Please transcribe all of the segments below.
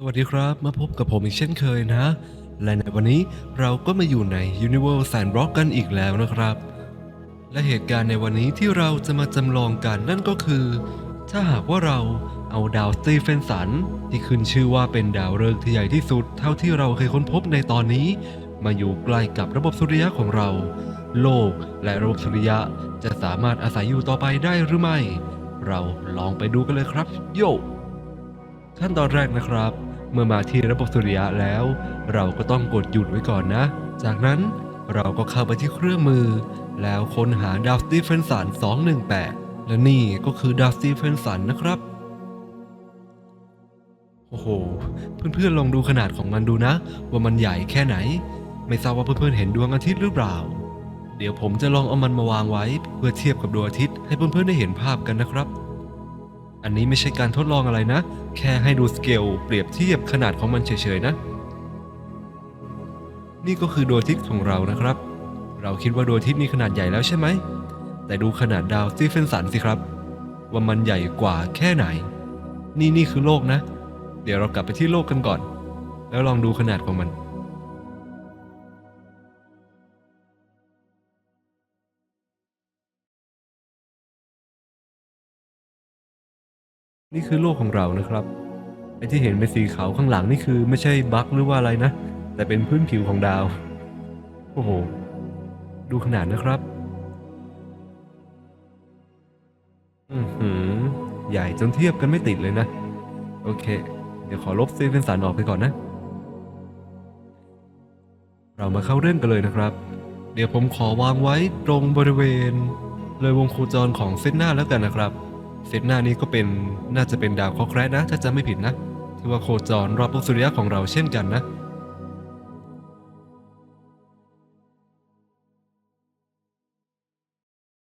สวัสดีครับ มาพบกับผมอีกเช่นเคยนะ และในวันนี้เราก็มาอยู่ใน Universe Sandbox กันอีกแล้วนะครับ และเหตุการณ์ในวันนี้ที่เราจะมาจำลองกันนั่นก็คือ ถ้าหากว่าเราเอาดาวสตีเฟนสัน ที่ขึ้นชื่อว่าเป็นดาวฤกษ์ที่ใหญ่ที่สุด เท่าที่เราเคยค้นพบในตอนนี้ มาอยู่ใกล้กับระบบสุริยะของเรา โลกและระบบสุริยะจะสามารถอาศัยอยู่ต่อไปได้หรือไม่ เราลองไปดูกันเลยครับ โยขั้นตอนแรกนะครับ เมื่อมาที่ระบบสุริยะแล้ว เราก็ต้องกดหยุดไว้ก่อนนะ จากนั้นเราก็เข้าไปที่เครื่องมือ แล้วค้นหาดาวสตีเฟนสัน 218 และนี่ก็คือดาวสตีเฟนสันนะครับ โอ้โห เพื่อนๆลองดูขนาดของมันดูนะ ว่ามันใหญ่แค่ไหน ไม่ทราบว่าเพื่อนๆเห็นดวงอาทิตย์หรือเปล่า เดี๋ยวผมจะลองเอามันมาวางไว้ เพื่อเทียบกับดวงอาทิตย์ให้เพื่อนๆได้เห็นภาพกันนะครับ อันนี้ไม่ใช่การทดลองอะไรนะ แค่ให้ดูสเกลเปรียบเทียบขนาดของมันเฉยๆนะ นี่ก็คือดวงอาทิตย์ของเรานะครับ เราคิดว่าดวงอาทิตย์มีขนาดใหญ่แล้วใช่ไหม แต่ดูขนาดดาวสตีเฟนสันสิครับ ว่ามันใหญ่กว่าแค่ไหน นี่นี่คือโลกนะ เดี๋ยวเรากลับไปที่โลกกันก่อน แล้วลองดูขนาดของมัน นี่คือโลกของเรานะครับไอ้ที่เห็นเป็นสีขาวข้างหลังนี่คือไม่ใช่บั๊กหรือว่าอะไรนะ แต่เป็นพื้นผิวของดาว โอ้โห ดูขนาดนะครับ อือหือ ใหญ่จนเทียบกันไม่ติดเลยนะ โอเค เดี๋ยวขอลบซีเฟนสันออกไปก่อนนะ เรามาเข้าเรื่องกันเลยนะครับ เดี๋ยวผมขอวางไว้ตรงบริเวณ เลยวงโคจรของเซตหน้าแล้วกันนะครับ เซตหน้านี้ก็เป็นน่าจะเป็นดาวเคราะห์แคระนะ ถ้าจำไม่ผิดนะ ที่ว่าโคจรรอบดวงสุริยะของเราเช่นกันนะ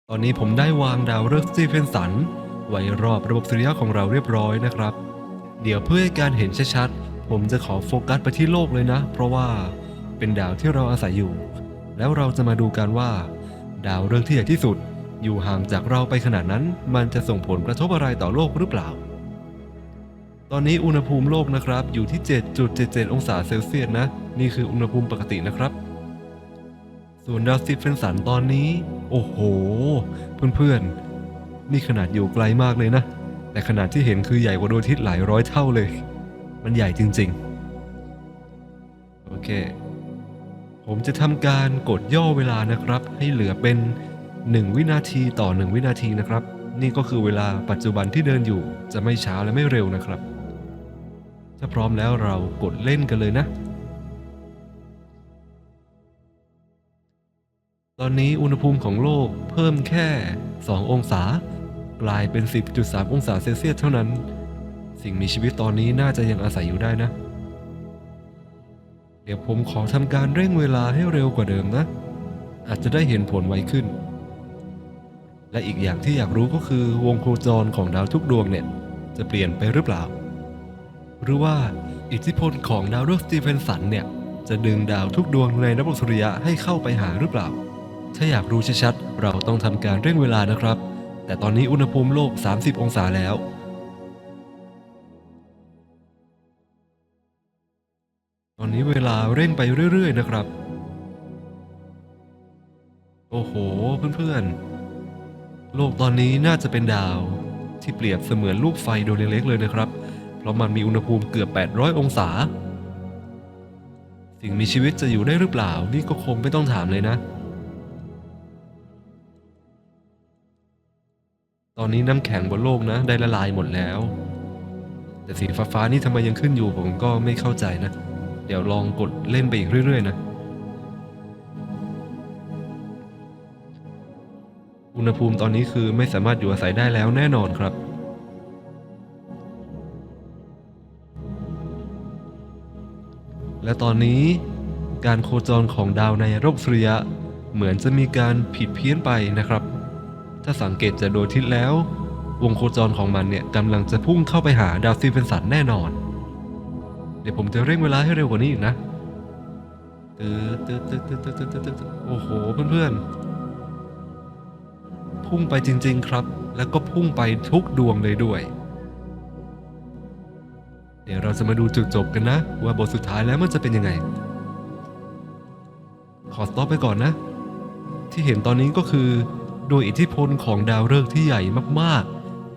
ตอนนี้ผมได้วางดาวฤกษ์สตีเฟนสัน ไว้รอบระบบสุริยะของเราเรียบร้อยนะครับ เดี๋ยวเพื่อให้การเห็นชัดๆ ผมจะขอโฟกัสไปที่โลกเลยนะ เพราะว่าเป็นดาวที่เราอาศัยอยู่ แล้วเราจะมาดูกันว่า ดาวฤกษ์ที่ใหญ่ที่สุด อยู่ห่างจากเราไปขนาดนั้น มันจะส่งผลกระทบอะไรต่อโลกหรือเปล่า ตอนนี้อุณหภูมิโลกนะครับ อยู่ที่ 7.77 องศาเซลเซียสนะ นี่คืออุณหภูมิปกตินะครับ ส่วนดาวสตีเฟนสันตอนนี้ โอ้โห เพื่อนๆ นี่ขนาดอยู่ไกลมากเลยนะ แต่ขนาดที่เห็นคือใหญ่กว่าดวงอาทิตย์หลายร้อยเท่าเลย มันใหญ่จริง ๆ โอเคผมจะทำการกดย่อเวลานะครับ ให้เหลือเป็น 1 วินาทีต่อ 1 วินาทีนะครับ นี่ก็คือเวลาปัจจุบันที่เดินอยู่จะไม่ช้าและไม่เร็วนะครับ ถ้าพร้อมแล้วเรากดเล่นกันเลยนะ ตอนนี้อุณหภูมิของโลกเพิ่มแค่ 2 องศา กลายเป็น 10.3 องศาเซลเซียสเท่านั้น สิ่งมีชีวิตตอนนี้น่าจะยังอาศัยอยู่ได้นะ เดี๋ยวผมขอทำการเร่งเวลาให้เร็วกว่าเดิมนะอาจจะได้เห็นผลไวขึ้น และอีกอย่างที่อยากรู้ก็คือวงโคจรของดาวทุกดวงเนี่ย จะเปลี่ยนไปหรือเปล่า หรือว่าอิทธิพลของดาวฤกษ์สตีเฟนสันเนี่ย จะดึงดาวทุกดวงในระบบสุริยะให้เข้าไปหาหรือเปล่า ถ้าอยากรู้ชัดๆเราต้องทำการเร่งเวลานะครับ แต่ตอนนี้อุณหภูมิโลก 30 องศาแล้วตอนนี้เวลาเร่งไปเรื่อย ๆ นะครับ โอ้โห เพื่อน ๆ โลกตอนนี้น่าจะเป็นดาวที่เปรียบเสมือนลูกไฟดวงเล็กๆเลยนะครับ เพราะมันมีอุณหภูมิเกือบ 800 องศา สิ่งมีชีวิตจะอยู่ได้หรือเปล่า นี่ก็คงไม่ต้องถามเลยนะ ตอนนี้น้ำแข็งบนโลกนะ ได้ละลายหมดแล้ว แต่สีฟ้าๆนี่ทำไมยังขึ้นอยู่ผมก็ไม่เข้าใจนะ เดี๋ยวลองกดเล่นไปอีกเรื่อยๆนะ ณภูมิตอนนี้คือไม่สามารถอยู่อาศัยได้แล้วแน่นอนครับ และตอนนี้การโคจรของดาวในรอบสุริยะ เหมือนจะมีการผิดเพี้ยนไปนะครับ ถ้าสังเกตจากดวงอาทิตย์แล้ว วงโคจรของมันเนี่ยกำลังจะพุ่งเข้าไปหาดาวซีเวนสันแน่นอน เดี๋ยวผมจะเร่งเวลาให้เร็วกว่านี้อีกนะตืดตืดตืดตืดตืดตืดโอ้โหเพื่อนๆ พุ่งไปจริง ๆ ครับ แล้วก็พุ่งไปทุกดวงเลยด้วย เดี๋ยวเราจะมาดูจุดจบกันนะ ว่าบทสุดท้ายแล้วมันจะเป็นยังไง ขอสต็อปไปก่อนนะ ที่เห็นตอนนี้ก็คือโดยอิทธิพลของดาวฤกษ์ที่ใหญ่มาก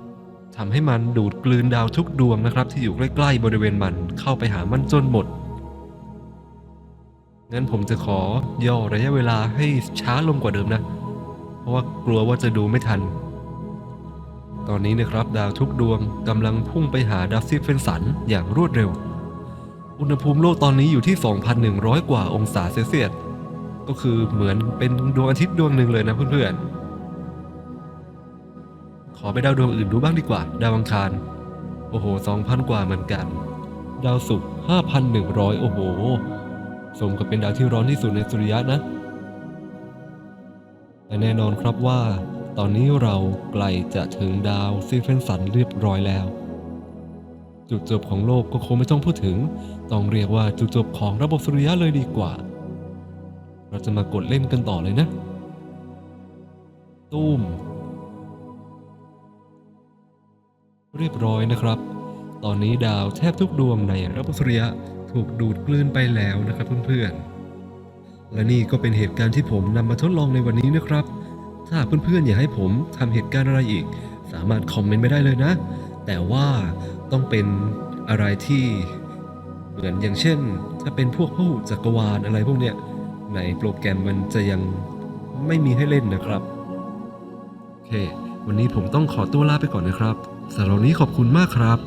ๆทำให้มันดูดกลืนดาวทุกดวงนะครับ ที่อยู่ใกล้ๆบริเวณมันเข้าไปหามันจนหมดงั้นผมจะขอย่อระยะเวลาให้ช้าลงกว่าเดิมนะ เพราะว่ากลัวว่าจะดูไม่ทัน ตอนนี้นะครับดาวทุกดวงกำลังพุ่งไปหาดาวซิเฟนสันอย่างรวดเร็ว อุณหภูมิโลกตอนนี้อยู่ที่ 2,100 กว่าองศาเซลเซียส ก็คือเหมือนเป็นดวงอาทิตย์ดวงหนึ่งเลยนะเพื่อนๆ ขอไปดาวดวงอื่นดูบ้างดีกว่า ดาวอังคาร โอ้โห 2,000 กว่าเหมือนกัน ดาวศุกร์5,100 โอ้โห สมกับเป็นดาวที่ร้อนที่สุดในสุริยะนะ แต่แน่นอนครับว่า ตอนนี้เราใกล้จะถึงดาวซีเฟนสันเรียบร้อยแล้ว จุดจบของโลกก็คงไม่ต้องพูดถึง ต้องเรียกว่าจุดจบของระบบสุริยะเลยดีกว่า เราจะมากดเล่นกันต่อเลยนะตูมเรียบร้อยนะครับ ตอนนี้ดาวแทบทุกดวงในระบบสุริยะถูกดูดกลืนไปแล้วนะครับเพื่อนๆ และนี่ก็เป็นเหตุการณ์ที่ผมนำมาทดลองในวันนี้นะครับ ถ้าเพื่อนๆ อยากให้ผมทำเหตุการณ์อะไรอีก สามารถคอมเมนต์ไม่ได้เลยนะ แต่ว่าต้องเป็นอะไรที่เหมือนอย่างเช่น ถ้าเป็นพวกผู้จักรวาลอะไรพวกเนี้ยในโปรแกรมมันจะยังไม่มีให้เล่นนะครับ โอเค วันนี้ผมต้องขอตัวลาไปก่อนนะครับสำหรับวันนี้ขอบคุณมากครับ